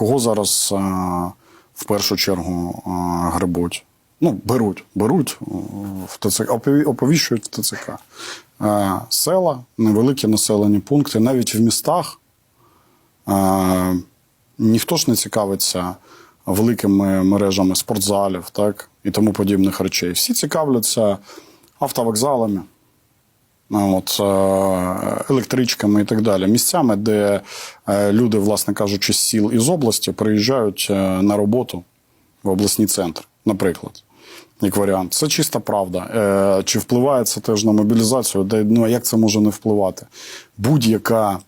кого зараз е, в першу чергу е, грибуть? Ну, беруть, беруть е, в ТЦК, оповіщують в ТЦК. Села, невеликі населені пункти, навіть в містах ніхто ж не цікавиться великими мережами спортзалів так, і тому подібних речей. Всі цікавляться автовокзалами, от, е, електричками і так далі. Місцями, де е, люди, власне кажучи, з сіл із області приїжджають е, на роботу в обласні центри, наприклад. Як варіант, це чиста правда. Е, чи впливає це теж на мобілізацію? Де, ну, а як це може не впливати? Будь-яка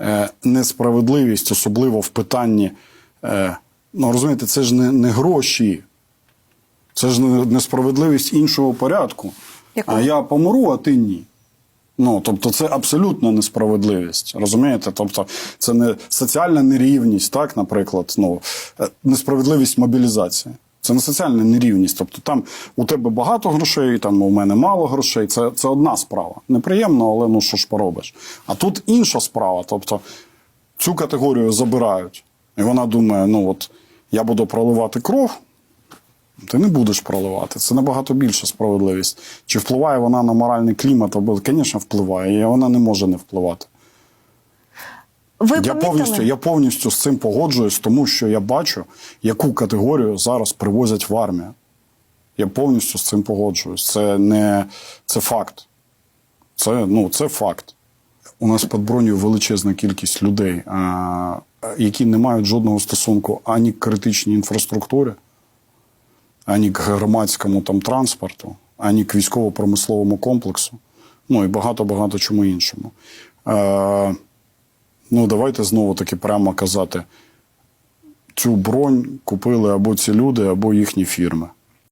е, несправедливість, особливо в питанні. Е, ну, розумієте, це ж не, не гроші, це ж не, несправедливість іншого порядку. Якого? А я помру, а ти ні. Ну, тобто, це абсолютно несправедливість. Розумієте? Тобто, це не соціальна нерівність, так, наприклад, ну, е, несправедливість мобілізації. Це не соціальна нерівність. Тобто там у тебе багато грошей, там у мене мало грошей. Це, це одна справа. Неприємно, але ну що ж поробиш. А тут інша справа. Тобто цю категорію забирають. І вона думає: ну от я буду проливати кров, ти не будеш проливати. Це набагато більша справедливість. Чи впливає вона на моральний клімат? Або, звісно, впливає, і вона не може не впливати. Ви Я повністю, я повністю з цим погоджуюсь, тому що я бачу, яку категорію зараз привозять в армію. Я повністю з цим погоджуюсь. Це не це факт. Це, ну, це факт. У нас під бронею величезна кількість людей, а, які не мають жодного стосунку ані к критичній інфраструктурі, ані к громадському там, транспорту, ані к військово-промисловому комплексу, ну і багато-багато чому іншому. Е, ну, давайте знову таки прямо казати: цю бронь купили або ці люди, або їхні фірми.